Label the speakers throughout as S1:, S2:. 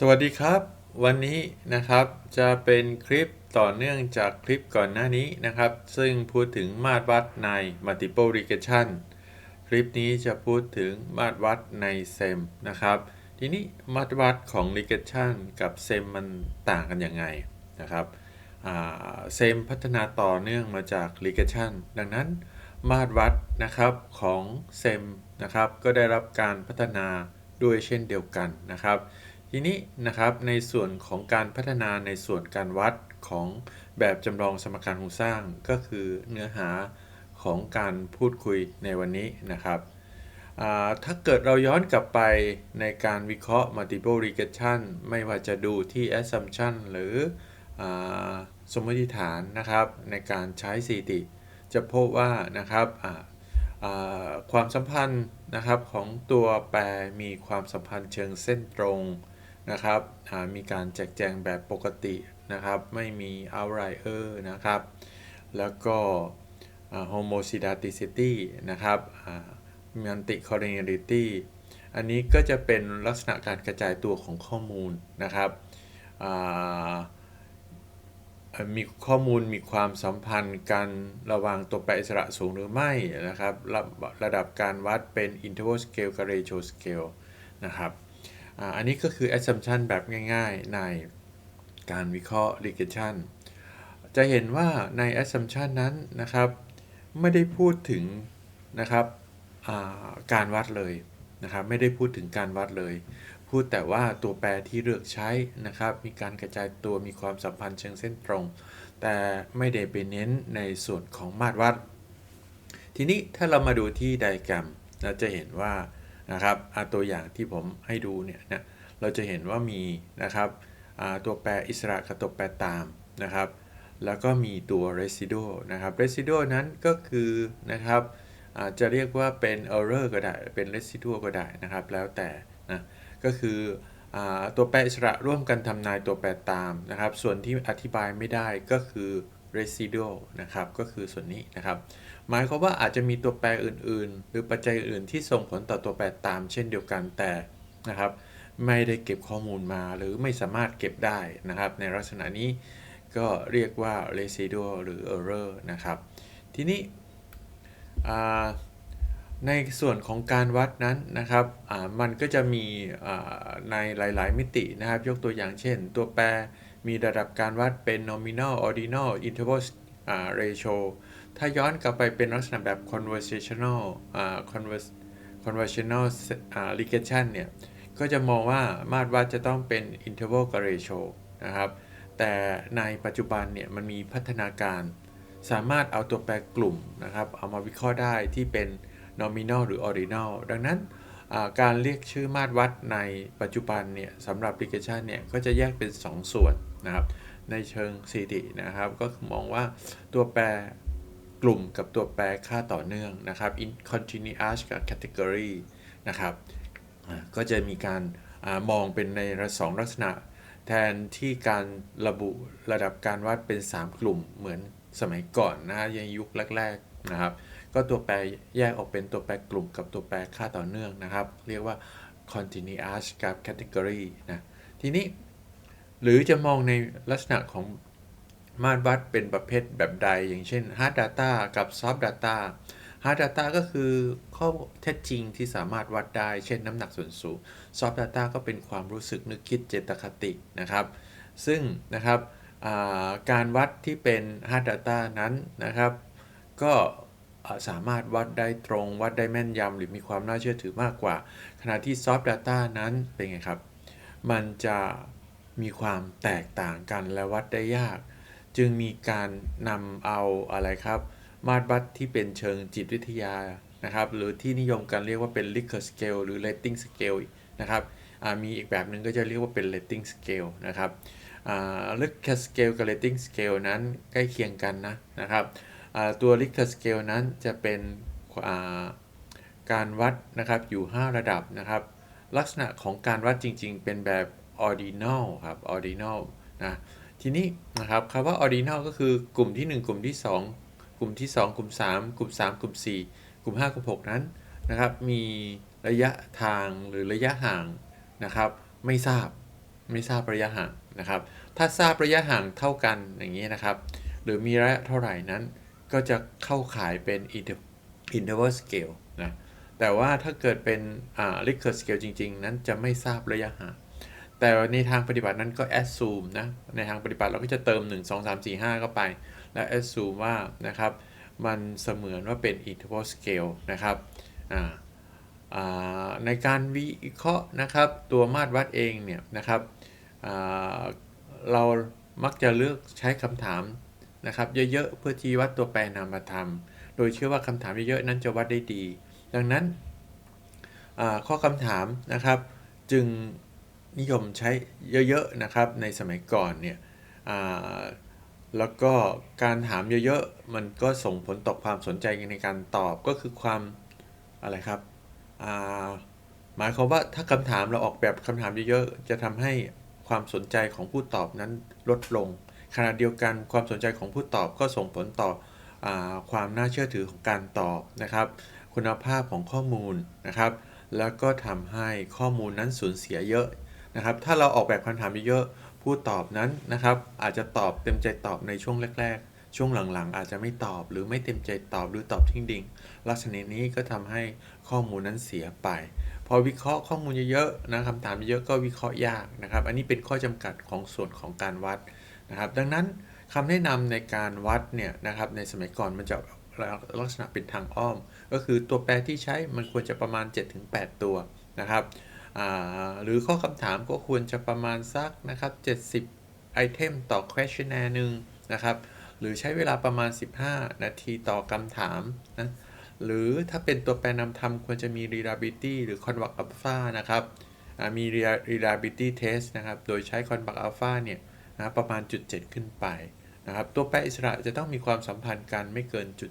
S1: สวัสดีครับ วันนี้นะครับจะเป็นคลิปต่อเนื่องจากคลิปก่อนหน้านี้นะครับ ซึ่งพูดถึงมาตรวัดใน multiple regression คลิปนี้จะพูดถึงมาตรวัดใน SEM นะครับ ทีนี้มาตรวัดของ regression กับ SEM มันต่างกันยังไงนะครับเซมพัฒนาต่อเนื่องมาจาก regression ดังนั้นมาตรวัดนะครับของ SEM นะครับก็ได้รับการพัฒนาด้วยเช่นเดียวกันนะครับ ทีนี้นะครับในส่วนของการพัฒนาในส่วนการวัดของแบบจำลองสมการโครงสร้างก็คือเนื้อหาของการพูดคุยในวันนี้นะครับ ถ้าเกิดเราย้อนกลับไปในการวิเคราะห์ multiple regression ไม่ว่าจะดูที่ assumption หรืออสมมติฐานนะครับในการใช้สถิติ จะพบว่านะครับความสัมพันธ์นะครับของตัวแปรมีความสัมพันธ์เชิงเส้นตรง นะครับมีการแจกแจงแบบปกตินะครับ ไม่มี outlier นะครับ แล้วก็ homozygosity นะครับ multicollinearity อันนี้ก็จะเป็นลักษณะการกระจายตัวของข้อมูลนะครับ มีข้อมูลมีความสัมพันธ์กันระหว่างตัวแปรอิสระสูงหรือไม่นะครับระระดับการวัดเป็น interval scale กับ ratio scale นะครับ อันนี้ก็คือ assumption แบบง่ายๆในการวิเคราะห์ regression จะเห็นว่าใน assumption นั้นนะครับ ไม่ได้พูดถึงนะครับการวัดเลยนะครับ ไม่ได้พูดถึงการวัดเลย พูดแต่ว่าตัวแปรที่เลือกใช้นะครับ มีการกระจายตัวมีความสัมพันธ์เชิงเส้นตรง แต่ไม่ได้ไปเน้นในส่วนของมาตรวัด ทีนี้ถ้าเรามาดูที่ไดแกรมเราจะเห็นว่า นะครับตัวอย่างที่ผมให้ดูเนี่ยนะเราจะเห็นว่ามีนะครับตัวแปรอิสระกับตัวแปรตามนะครับ แล้วก็มีตัว residual นะครับ residual นั้นก็คือนะครับจะเรียกว่าเป็น error ก็ได้ เป็น residual ก็ได้นะครับ แล้วแต่นะก็คืออตัวแปรอิสระร่วมกันทำนายตัวแปรตามนะครับ ส่วนที่อธิบายไม่ได้ก็คือ residual นะครับก็คือส่วนนี้นะครับหมายความว่าอาจจะมีตัวแปรอื่น ๆ หรือปัจจัยอื่นที่ส่งผลต่อตัวแปรตามเช่นเดียวกันแต่นะครับไม่ได้เก็บข้อมูลมาหรือไม่สามารถเก็บได้นะครับ ในลักษณะนี้ก็เรียกว่า residual หรือ error นะครับ ทีนี้ในส่วนของการวัดนั้นนะครับมันก็จะมีในหลาย ๆ มิตินะครับ ยกตัวอย่างเช่น ตัวแปร มีระดับการวัดเป็น nominal ordinal interval ratio ถ้าย้อนกลับไปเป็นลักษณะแบบ conversational convers conversational regression เนี่ย ก็จะมองว่ามาตรวัดจะต้องเป็น interval กับ ratio นะครับ แต่ในปัจจุบันเนี่ยมันมีพัฒนาการ สามารถเอาตัวแปรกลุ่มนะครับ เอามาวิเคราะห์ได้ที่เป็น nominal หรือ ordinal ดังนั้น การเรียกชื่อมาตรวัดในปัจจุบันเนี่ยสำหรับ regression เนี่ยก็จะแยกเป็น 2 ส่วนนะครับในเชิงสถิตินะครับ ก็มองว่าตัวแปรกลุ่มกับตัวแปรค่าต่อเนื่องนะครับ in continuous กับ category นะครับก็จะมีการอมองเป็นในสองลักษณะ แทนที่การระบุระดับการวัดเป็น 3 กลุ่มเหมือนสมัยก่อนนะยังยุคแรก ๆนะครับ ก็ตัวแปรแยกออกเป็นตัวแปรกลุ่มกับตัวแปรค่าต่อเนื่องนะครับ เรียกว่า continuous กับ category นะทีนี้หรือจะมองในลักษณะของมาตรวัดเป็นประเภทแบบใด อย่างเช่น hard data กับ soft data hard data ก็คือข้อเท็จจริงที่สามารถวัดได้ เช่นน้ำหนักส่วนสูง soft data ก็เป็นความรู้สึกนึกคิดเจตคตินะครับ ซึ่งนะครับการวัดที่เป็น hard data นั้นนะครับ ก็ สามารถวัดได้ตรง วัดได้แม่นยำหรือมีความน่าเชื่อถือมากกว่า ขณะที่ soft data นั้นเป็นไงครับ มันจะมีความแตกต่างกันและวัดได้ยาก จึงมีการนำเอาอะไรครับ มาตรวัดที่เป็นเชิงจิตวิทยานะครับ หรือที่นิยมกันเรียกว่าเป็น Likert scale หรือ rating scale นะครับมีอีกแบบหนึ่งก็จะเรียกว่าเป็น rating scale นะครับ Likert scale กับ rating scale นั้นใกล้เคียงกันนะนะครับ ตัว Likert scale นั้นจะเป็นการวัดนะครับอยู่ 5 ระดับนะครับ ลักษณะของการวัดจริง ๆ เป็นแบบ ordinal ครับ ordinal นะทีนี้นะครับคำว่า ordinal ก็คือกลุ่มที่ 1 กลุ่มที่ 2 กลุ่มที่ 2 กลุ่ม 3 กลุ่ม 3 กลุ่ม 4 กลุ่ม 5 กลุ่ม 6 นั้นนะครับ มีระยะทางหรือระยะห่างนะครับ ไม่ทราบไม่ทราบระยะห่างนะครับ ถ้าทราบระยะห่างเท่ากันอย่างนี้นะครับ หรือมีระยะเท่าไหร่นั้น ก็จะเข้าขายเป็น interval scale นะแต่ว่าถ้าเกิดเป็นอ่า Likert scale จริง ๆ นั้นจะไม่ทราบระยะห่างแต่ในทางปฏิบัตินั้นก็ assume นะในทางปฏิบัติเราก็จะเติม 1 2 3 4 5 เข้าไป และ assume ว่านะครับมันเสมือนว่าเป็น interval scale นะครับอ่าในการวิเคราะห์นะครับตัวมาตรวัดเองเนี่ยนะครับเรามักจะเลือกใช้คำถาม นะครับเยอะๆเพื่อชี้วัดตัวแปรนามธรรม โดยเชื่อว่าคำถามเยอะๆนั้นจะวัดได้ดี ดังนั้นข้อคำถามนะครับจึงนิยมใช้เยอะๆนะครับในสมัยก่อนเนี่ยแล้วก็การถามเยอะๆมันก็ส่งผลต่อความสนใจในการตอบก็คือความอะไรครับหมายความว่าถ้าคำถามเราออกแบบคำถามเยอะๆจะทำให้ความสนใจของผู้ตอบนั้นลดลง ขณะเดียวกันความสนใจของผู้ตอบก็ส่งผลต่ออความน่าเชื่อถือของการตอบนะครับ คุณภาพของข้อมูลนะครับ แล้วก็ทำให้ข้อมูลนั้นสูญเสียเยอะนะครับ ถ้าเราออกแบบคำถามเยอะๆผู้ตอบนั้นนะครับ อาจจะตอบเต็มใจตอบในช่วงแรก ๆ ช่วงหลังๆ อาจจะไม่ตอบหรือไม่เต็มใจตอบหรือตอบทิ้งดิงลักษณะนี้ก็ทำให้ข้อมูลนั้นเสียไปพอวิเคราะห์ข้อมูลเยอะๆนะคำถามเยอะก็วิเคราะห์ยากนะครับ อันนี้เป็นข้อจำกัดของส่วนของการวัด นะครับ ดังนั้นคำแนะนำในการวัดเนี่ยนะครับในสมัยก่อนมันจะลักษณะเป็นทางอ้อม ก็คือตัวแปรที่ใช้มันควรจะประมาณ 7-8 ตัวนะครับหรือข้อคำถามก็ควรจะประมาณสักนะครับ 70 ไอเทมต่อ questionnaire หนึ่งนะครับ หรือใช้เวลาประมาณ 15 นาทีต่อคำถามนะหรือถ้าเป็นตัวแปรนำทำควรจะมี reliability หรือ convert alpha นะครับมี reliability test นะครับ โดยใช้ convert alpha เนี่ย นะประมาณจุด7ขึ้นไปนะครับตัวแปรอิสระจะต้องมีความสัมพันธ์กันไม่เกินจุด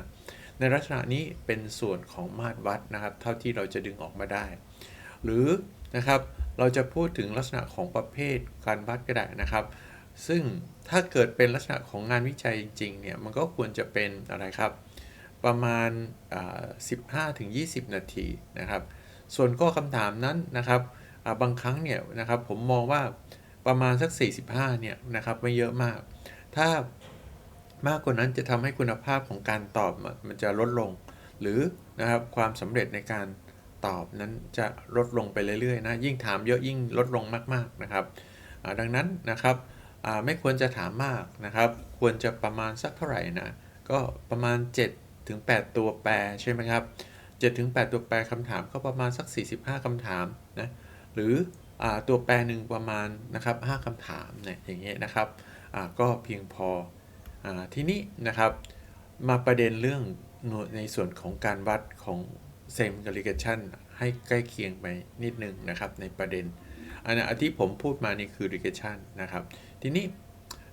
S1: 75 ในลักษณะนี้เป็นส่วนของมาตรวัดนะครับ เท่าที่เราจะดึงออกมาได้ หรือนะครับเราจะพูดถึงลักษณะของประเภทการวัดก็ได้นะครับ ซึ่งถ้าเกิดเป็นลักษณะของงานวิจัยจริงๆเนี่ยมันก็ควรจะเป็นอะไรครับ ประมาณอ่า15-20 นาทีนะครับ ส่วนข้อคำถามนั้นนะครับบางครั้งเนี่ยนะครับผมมองว่า ประมาณสัก 45 เนี่ยนะครับไม่เยอะมาก ถ้ามากกว่านั้นจะทำให้คุณภาพของการตอบมันจะลดลง หรือนะครับความสำเร็จในการตอบนั้นจะลดลงไปเรื่อยๆนะยิ่งถามเยอะยิ่งลดลงมากๆนะครับดังนั้นนะครับไม่ควรจะถามมากนะครับ ควรจะประมาณสักเท่าไหร่นะก็ประมาณ 7 ถึง 8 ตัวแปรใช่ไหมครับ7ถึง 8 ตัวแปรคำถามก็ประมาณสัก 45คำถามนะหรือ ตัวแปรหนึ่งประมาณนะครับ5คำถามเนี่ยอย่างเงี้ยนะครับก็เพียงพออทีนี้นะครับมาประเด็นเรื่องในส่วนของการวัดของเซมกับ regression ให้ใกล้เคียงไปนิดนึงนะครับในประเด็นอันนั้นที่ผมพูดมานี่คือ regression นะครับ ทีนี้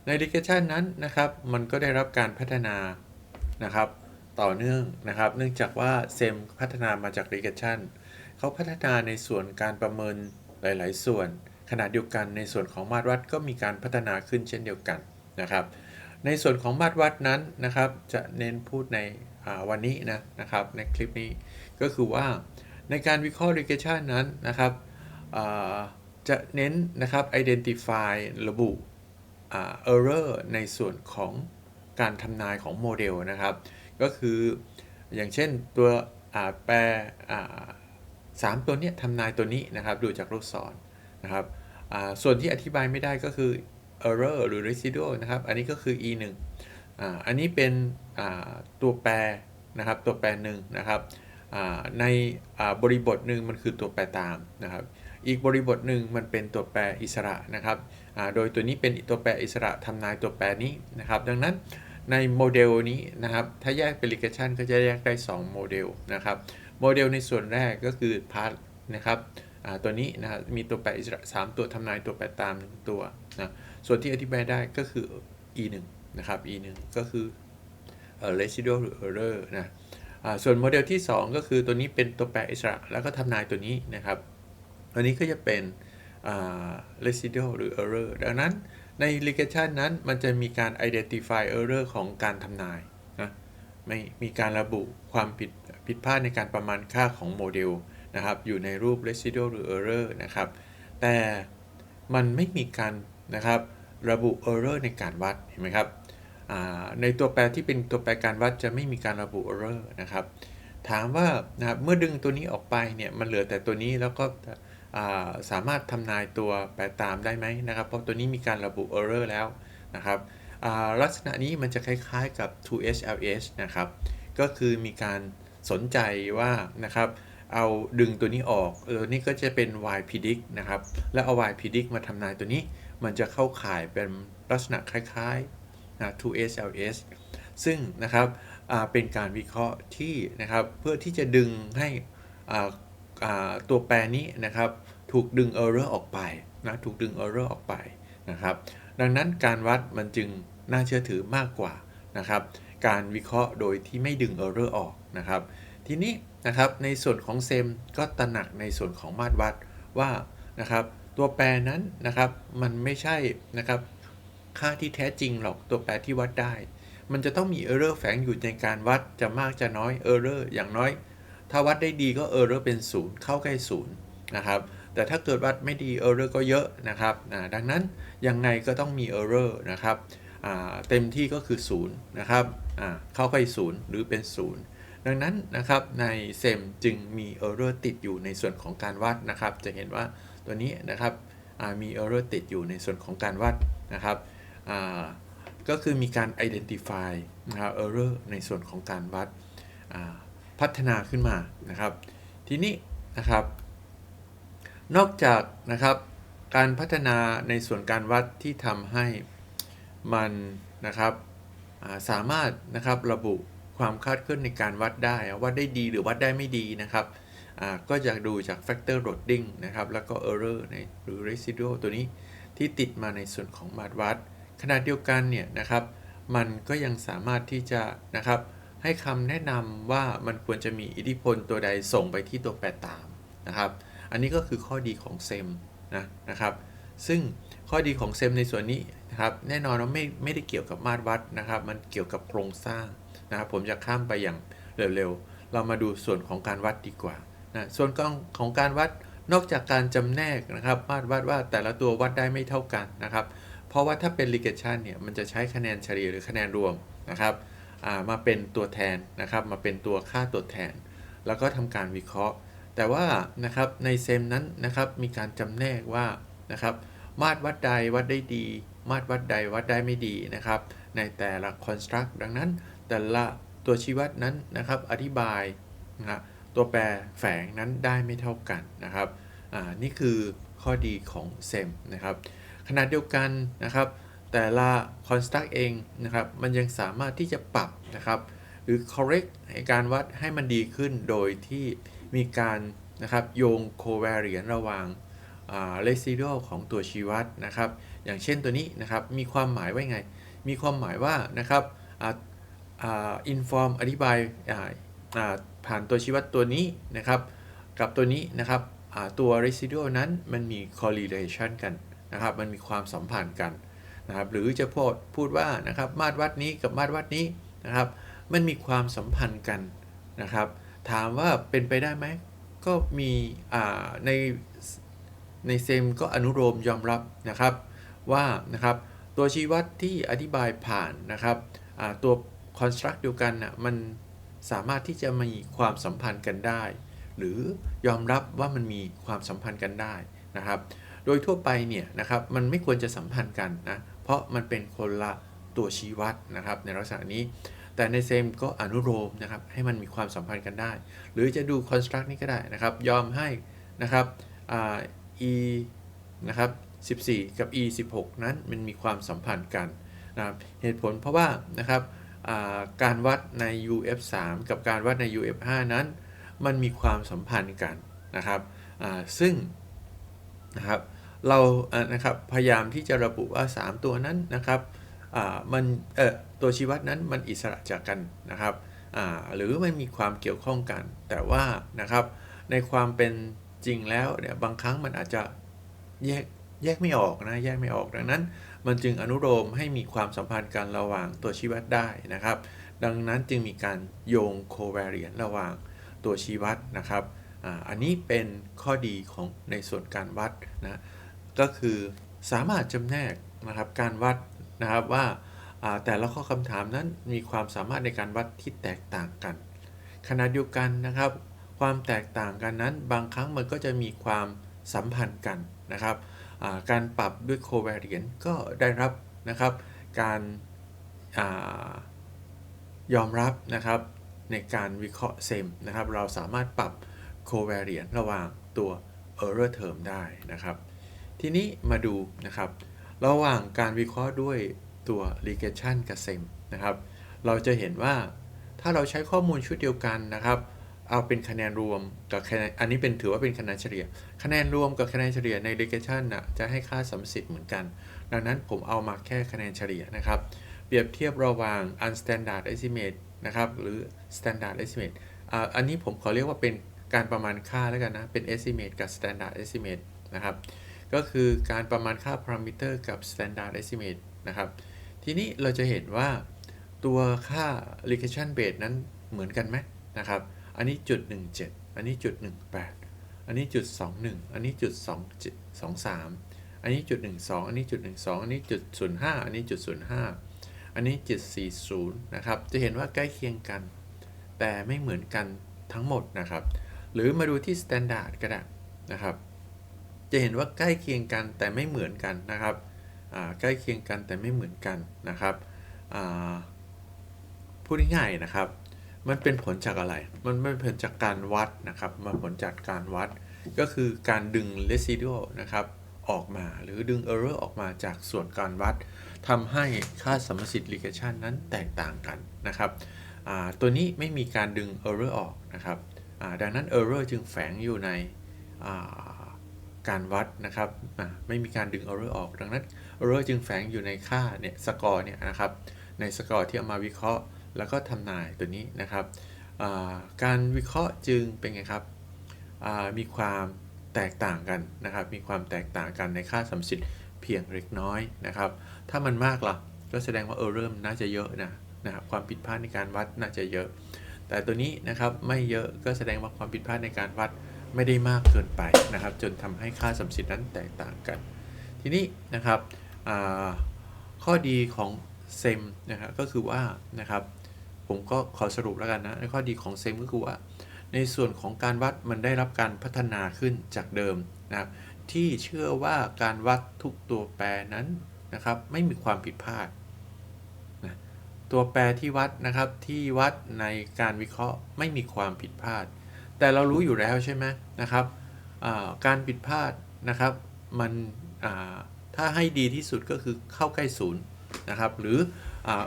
S1: ใน regression นั้นนะครับมันก็ได้รับการพัฒนานะครับต่อเนื่องนะครับ เนื่องจากว่าเซมพัฒนามาจาก regression เขาพัฒนาในส่วนการประเมิน หลาย ๆ ส่วน ขณะเดียวกันในส่วนของมาตรวัดก็มีการพัฒนาขึ้นเช่นเดียวกันนะครับ ในส่วนของมาตรวัดนั้นนะครับ จะเน้นพูดในวันนี้นะนะครับในคลิปนี้ก็คือว่าในการวิเคราะห์ regression นั้นนะครับจะเน้นนะครับ identify ระบุอ่า error ในส่วนของการทำนายของโมเดลนะครับ ก็คืออย่างเช่นตัวแปร อ่าสามตัวเนี้ยทำนายตัวนี้นะครับดูจากลูกศรนะครับส่วนที่อธิบายไม่ได้ก็คือ error หรือ residual นะครับ อันนี้ก็คือ e 1อ่าอันนี้เป็นตัวแปรนะครับตัวแปรหนึ่งนะครับในบริบทหนึ่งมันคือตัวแปรตามนะครับ อีกบริบทหนึ่งมันเป็นตัวแปรอิสระนะครับโดยตัวนี้เป็นตัวแปรอิสระทำนายตัวแปรนี้นะครับ ดังนั้นในโมเดลนี้นะครับ ถ้าแยกเป็น regression ก็จะแยกได้ 2 โมเดลนะครับ โมเดลในส่วนแรกก็คือ part นะครับตัวนี้นะครับมีตัวแปรอิสระ 3 ตัวทำนายตัวแปรตาม 1 ตัวนะส่วนที่อธิบายได้ก็คือ e 1นะครับ e 1ก็คือ residual หรือ error นะส่วนโมเดลที่ 2 ก็คือตัวนี้เป็นตัวแปรอิสระ แล้วก็ทำนายตัวนี้นะครับอันนี้ก็จะเป็น residual หรือ error ดังนั้นใน regression นั้นมันจะมีการ identify error ของการทำนายนะไม่มีการระบุความผิด ผิดพลาดในการประมาณค่าของโมเดลนะครับอยู่ในรูป residual หรือ error นะครับแต่มันไม่มีการนะครับระบุ error ในการวัดเห็นไหมครับในตัวแปรที่เป็นตัวแปรการวัดจะไม่มีการระบุ error นะครับถามว่านะครับเมื่อดึงตัวนี้ออกไปเนี่ยมันเหลือแต่ตัวนี้แล้วก็สามารถทำนายตัวแปรตามได้ไหมนะครับเพราะตัวนี้มีการระบุ error แล้วนะครับลักษณะนี้มันจะคล้ายๆกับ 2HLS นะครับก็คือมีการ สนใจว่านะครับเอาดึงตัวนี้ออกเออนี่ก็จะเป็น y predict นะครับ แล้วเอา y predict มาทำนายตัวนี้ มันจะเข้าข่ายเป็นลักษณะคล้ายๆนะ 2SLS ซึ่งนะครับเป็นการวิเคราะห์ที่นะครับเพื่อที่จะดึงให้ตัวแปรนี้นะครับถูกดึง error ออกไปนะถูกดึง error ออกไปนะครับ ดังนั้นการวัดมันจึงน่าเชื่อถือมากกว่านะครับ การวิเคราะห์โดยที่ไม่ดึง error ออกนะครับ ทีนี้นะครับในส่วนของเซมก็ตระหนักในส่วนของมาตรวัดว่านะครับตัวแปรนั้นนะครับมันไม่ใช่นะครับค่าที่แท้จริงหรอกตัวแปรที่วัดได้ มันจะต้องมี error แฝงอยู่ในการวัดจะมากจะน้อย error อย่างน้อย ถ้าวัดได้ดีก็ error เป็นศูนย์เข้าใกล้ศูนย์นะครับแต่ถ้าเกิดวัดไม่ดี error ก็เยอะนะครับดังนั้นยังไงก็ต้องมี error นะครับ เต็มที่ก็คือ0นะครับเข้าใกล้0หรือเป็น 0 ดังนั้นนะครับในเซมจึงมี error ติดอยู่ในส่วนของการวัดนะครับ จะเห็นว่าตัวนี้นะครับมี error ติดอยู่ในส่วนของการวัดนะครับก็คือมีการ identify นะครับ error ในส่วนของการวัดพัฒนาขึ้นมานะครับ ทีนี้นะครับ นอกจากนะครับการพัฒนาในส่วนการวัดที่ทำให้ มันนะครับสามารถนะครับระบุความคาดเคลื่อนในการวัดได้วัดได้ดีหรือวัดได้ไม่ดีนะครับก็จะดูจาก factor loading นะครับแล้วก็ error ในหรือ residual ตัวนี้ที่ติดมาในส่วนของมาตรวัดขณะเดียวกันเนี่ยนะครับ มันก็ยังสามารถที่จะนะครับ ให้คำแนะนำว่ามันควรจะมีอิทธิพลตัวใดส่งไปที่ตัวแปรตามนะครับ อันนี้ก็คือข้อดีของเซมนะนะครับ ซึ่งข้อดีของเซมในส่วนนี้ นะครับ แน่นอนว่าไม่ไม่ได้เกี่ยวกับมาตรวัดนะครับ มันเกี่ยวกับโครงสร้างนะครับ ผมจะข้ามไปอย่างเร็วๆ เรามาดูส่วนของการวัดดีกว่านะส่วนของของการวัดนอกจากการจำแนกนะครับ มาตรวัดว่าแต่ละตัววัดได้ไม่เท่ากันนะครับ เพราะว่าถ้าเป็น regression เนี่ยมันจะใช้คะแนนเฉลี่ยหรือคะแนนรวมนะครับมาเป็นตัวแทนนะครับ มาเป็นตัวค่าตัวแทน แล้วก็ทำการวิเคราะห์ แต่ว่านะครับในเซมนั้นนะครับมีการจำแนกว่านะครับมาตรวัดใดวัดได้ดี มาตรวัดใดวัดได้ไม่ดีนะครับ ในแต่ละ construct ดังนั้น แต่ละตัวชี้วัดนั้นนะครับ อธิบายนะตัวแปรแฝงนั้นได้ไม่เท่ากันนะครับนี่คือข้อดีของเซมนะครับขณะเดียวกันนะครับ แต่ละ construct เองนะครับ มันยังสามารถที่จะปรับนะครับ หรือ correct การวัดให้มันดีขึ้นโดยที่มีการนะครับโยง covariance ระหว่าง residual ของตัวชี้วัดนะครับ อย่างเช่นตัวนี้นะครับ มีความหมายว่าไง มีความหมายว่านะครับ inform อธิบายผ่านตัวชี้วัดตัวนี้นะครับ กับตัวนี้นะครับตัว residual นั้นมันมี correlation กันนะครับ มันมีความสัมพันธ์กันนะครับ หรือจะพูดพูดว่านะครับ มาตรวัดนี้กับมาตรวัดนี้นะครับ มันมีความสัมพันธ์กันนะครับ ถามว่าเป็นไปได้ไหม ก็มีในในเซมก็อนุโลมยอมรับนะครับ ว่านะครับตัวชี้วัดที่อธิบายผ่านนะครับตัว construct เดียวกันนะมันสามารถที่จะมีความสัมพันธ์กันได้ หรือยอมรับว่ามันมีความสัมพันธ์กันได้นะครับ โดยทั่วไปเนี่ยนะครับมันไม่ควรจะสัมพันธ์กันนะเพราะมันเป็นคนละตัวชี้วัดนะครับในลักษณะนี้ แต่ในเซมก็อนุโลมนะครับให้มันมีความสัมพันธ์กันได้ หรือจะดู construct นี้ก็ได้นะครับ ยอมให้นะครับ e นะครับ 14 กับ e 16 นั้นมันมีความสัมพันธ์กันนะครับเหตุผลเพราะว่านะครับการวัดใน UF3 กับการวัดใน UF5 นั้น มันมีความสัมพันธ์กันนะครับซึ่งนะครับเรานะครับพยายามที่จะระบุว่า 3 ตัวนั้นนะครับมันตัวชี้วัดนั้นมันอิสระจากกันนะครับหรือมันมีความเกี่ยวข้องกัน แต่ว่านะครับในความเป็นจริงแล้วเนี่ยบางครั้งมันอาจจะแยก แยกไม่ออกนะแยกไม่ออกดังนั้น มันจึงอนุโลมให้มีความสัมพันธ์กันระหว่างตัวชี้วัดได้นะครับ ดังนั้นจึงมีการโยงโคเวเรียนระหว่างตัวชี้วัดนะครับอันนี้เป็นข้อดีของในส่วนการวัดนะก็คือสามารถจำแนกนะครับการวัดนะครับว่าแต่ละข้อคำถามนั้นมีความสามารถในการวัดที่แตกต่างกันขณะเดียวกันนะครับ ความแตกต่างกันนั้น บางครั้งมันก็จะมีความสัมพันธ์กันนะครับ การปรับด้วย covariance ก็ได้รับนะครับ การอายอมรับนะครับในการวิเคราะห์เซมนะครับ เราสามารถปรับ covariance ระหว่างตัว error term ได้นะครับ ทีนี้มาดูนะครับ ระหว่างการวิเคราะห์ด้วยตัว regression กับ SEM นะครับ เราจะเห็นว่าถ้าเราใช้ข้อมูลชุดเดียวกันนะครับ เอาเป็นคะแนนรวมกับคะแนนอันนี้เป็นถือว่าเป็นคะแนนเฉลี่ย คะแนนรวมกับคะแนนเฉลี่ยใน regression นะจะให้ค่าสัมสิทธิ์เหมือนกัน ดังนั้นผมเอามาแค่คะแนนเฉลี่ยนะครับ เปรียบเทียบระหว่าง unstandard estimate นะครับ หรือ standard estimate อ่าอันนี้ผมขอเรียกว่าเป็นการประมาณค่าแล้วกันนะ เป็น estimate กับ standard estimate นะครับ ก็คือการประมาณค่า parameter กับ standard estimate นะครับ ทีนี้เราจะเห็นว่าตัวค่า regression base นั้นเหมือนกันไหมนะครับ อันนี้จุด17 อันนี้จุด18 อันนี้จุด21 อันนี้จุด23 อันนี้จุด12 อันนี้จุด12 อันนี้จุด05 อันนี้จุด05 อันนี้จุด40นะครับ จะเห็นว่าใกล้เคียงกัน แต่ไม่เหมือนกันทั้งหมดนะครับ หรือมาดูที่ standard ก็ได้นะครับ จะเห็นว่าใกล้เคียงกันแต่ไม่เหมือนกันนะครับใกล้เคียงกันแต่ไม่เหมือนกันนะครับพูดง่ายๆนะครับ มันเป็นผลจากอะไร มันเป็นผลจากการวัดนะครับ มันผลจากการวัด ก็คือการดึง residual นะครับออกมาหรือดึง error ออกมาจากส่วนการวัดทำให้ค่าสมสิทธิ์ regression นั้นแตกต่างกันนะครับ ตัวนี้ไม่มีการดึง error ออกนะครับ ดังนั้น error จึงแฝงอยู่ในการวัดนะครับ ไม่มีการดึง error ออก ดังนั้น error จึงแฝงอยู่ในค่าเนี่ยสกอร์เนี่ยนะครับ ในสกอร์ที่เอามาวิเคราะห์ แล้วก็ทำนายตัวนี้นะครับการวิเคราะห์จึงเป็นไงครับมีความแตกต่างกันนะครับ มีความแตกต่างกันในค่าสัมสิทธิ์เพียงเล็กน้อยนะครับ ถ้ามันมากล่ะก็แสดงว่า error น่าจะเยอะนะนะครับความผิดพลาดในการวัดน่าจะเยอะ แต่ตัวนี้นะครับไม่เยอะก็แสดงว่าความผิดพลาดในการวัดไม่ได้มากเกินไปนะครับ จนทำให้ค่าสัมสิทธิ์นั้นแตกต่างกัน ทีนี้นะครับข้อดีของเซมนะครับก็คือว่านะครับ ผมก็ขอสรุปแล้วกันนะในข้อดีของเซมก็คือว่า ในส่วนของการวัดมันได้รับการพัฒนาขึ้นจากเดิมนะครับที่เชื่อว่าการวัดทุกตัวแปรนั้นนะครับไม่มีความผิดพลาดนะตัวแปรที่วัดนะครับที่วัดในการวิเคราะห์ไม่มีความผิดพลาด แต่เรารู้อยู่แล้วใช่ไหมนะครับการผิดพลาดนะครับมันถ้าให้ดีที่สุดก็คือเข้าใกล้ศูนย์นะครับหรือ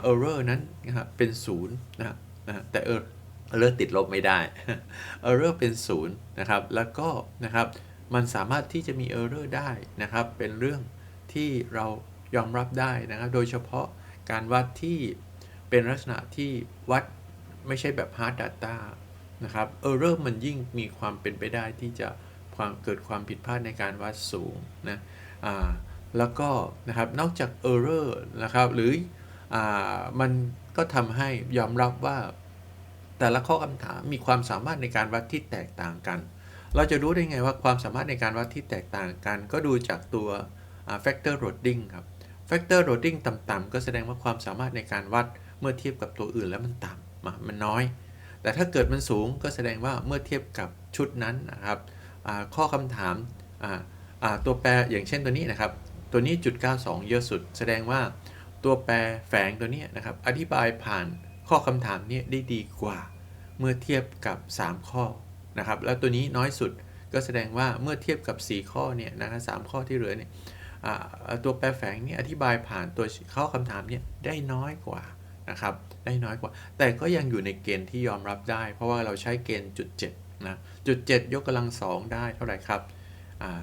S1: error นั้นนะครับเป็นศูนย์นะครับแต่ error ติดลบไม่ได้ error เป็นศูนย์นะครับแล้วก็นะครับมันสามารถที่จะมี error ได้นะครับ เป็นเรื่องที่เรายอมรับได้นะครับ โดยเฉพาะการวัดที่เป็นลักษณะที่วัดไม่ใช่แบบ hard data นะครับ error มันยิ่งมีความเป็นไปได้ที่จะความเกิดความผิดพลาดในการวัดสูงนะอ่าแล้วก็นะครับนอกจาก error นะครับหรือ มันก็ทำให้ยอมรับว่า แต่ละข้อคำถามมีความสามารถในการวัดที่แตกต่างกัน เราจะรู้ได้ไงว่าความสามารถในการวัดที่แตกต่างกัน ก็ดูจากตัว factor loading ครับ factor loading ต่ำๆก็แสดงว่าความสามารถในการวัดเมื่อเทียบกับตัวอื่นแล้วมันต่ำมันน้อย แต่ถ้าเกิดมันสูงก็แสดงว่าเมื่อเทียบกับชุดนั้นนะครับข้อคำถามตัวแปรอย่างเช่นตัวนี้นะครับ ตัวนี้จุด92 เยอะสุด แสดงว่า ตัวแปรแฝงตัวนี้นะครับ อธิบายผ่านข้อคำถามนี้ได้ดีกว่า เมื่อเทียบกับ 3 ข้อนะครับ แล้วตัวนี้น้อยสุดก็แสดงว่าเมื่อเทียบกับ 4 ข้อเนี่ยนะครับสข้อที่เหลือเนี่ยตัวแปรแฝงนี่อธิบายผ่านตัวข้อคำถามเนี่ยได้น้อยกว่านะครับ ได้น้อยกว่า แต่ก็ยังอยู่ในเกณฑ์ที่ยอมรับได้ เพราะว่าเราใช้เกณฑ์จุด7นะจุด 7 ยกกำลัง2ได้เท่าไหร่ครับ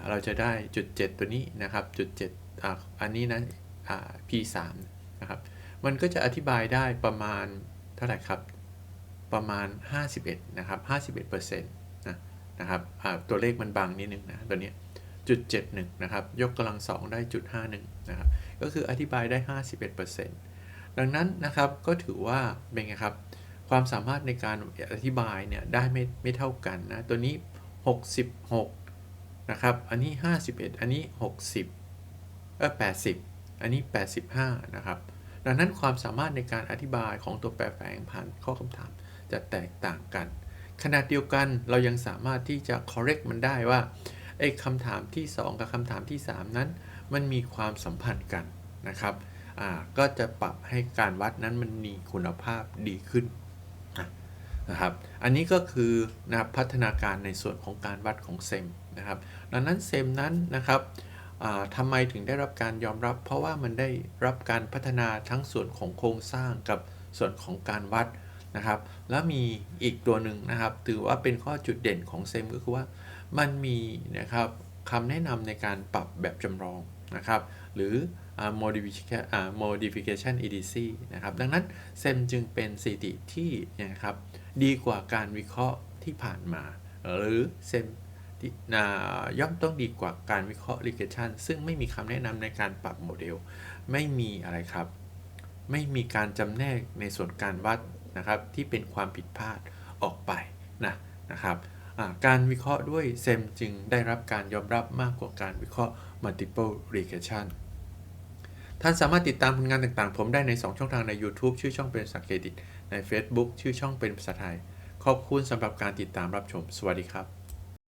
S1: เราจะได้จุด 7 ตัวนี้นะครับจุด7ออันนี้นะ p3 นะครับ มันก็จะอธิบายได้ประมาณเท่าไหร่ครับ ประมาณ 51 นะครับ 51%นะนะครับตัวเลขมันบางนิดนึงนะตัวนี้จุด71 นะครับ ยกกำลัง2ได้จุด51 นะครับ ก็คืออธิบายได้ 51%ดังนั้นนะครับก็ถือว่าเป็นไงครับ ความสามารถในการอธิบายเนี่ยได้ไม่ไม่เท่ากันนะ ตัวนี้ 66 นะครับ อันนี้ 51 อันนี้ 60เออ80 อันนี้ 85 นะครับ ดังนั้นความสามารถในการอธิบายของตัวแปรแฝงผ่านข้อคำถามจะแตกต่างกัน ขณะเดียวกันเรายังสามารถที่จะ correct มันได้ว่าไอ้คำถามที่ 2 กับคำถามที่ 3 นั้น มันมีความสัมพันธ์กันนะครับอ่าก็จะปรับให้การวัดนั้นมันมีคุณภาพดีขึ้นนะครับ อันนี้ก็คือนะครับพัฒนาการในส่วนของการวัดของเซมนะครับ ดังนั้นเซมนั้นนะครับ ทำไมถึงได้รับการยอมรับ เพราะว่ามันได้รับการพัฒนาทั้งส่วนของโครงสร้างกับส่วนของการวัดนะครับ แล้วมีอีกตัวหนึ่งนะครับ ถือว่าเป็นข้อจุดเด่นของเซมก็คือว่ามันมีนะครับคำแนะนำในการปรับแบบจำลองนะครับ หรือ modification modification EDC นะครับ ดังนั้นเซมจึงเป็นสถิติที่นะครับดีกว่าการวิเคราะห์ที่ผ่านมา หรือเซม ย่อมต้องดีกว่าการวิเคราะห์ regression ซึ่งไม่มีคำแนะนำในการปรับโมเดล ไม่มีอะไรครับ ไม่มีการจำแนกในส่วนการวัดนะครับ ที่เป็นความผิดพลาดออกไปนะนะครับการวิเคราะห์ด้วยเซมจึงได้รับการยอมรับมากกว่าการวิเคราะห์ multiple regression ท่านสามารถติดตามผลงานต่างๆ ผมได้ใน 2 ช่องทางใน YouTube ชื่อช่องเป็นภาษาอังกฤษใน Facebook ชื่อช่องเป็นภาษาไทย ขอบคุณสำหรับการติดตามรับชม สวัสดีครับ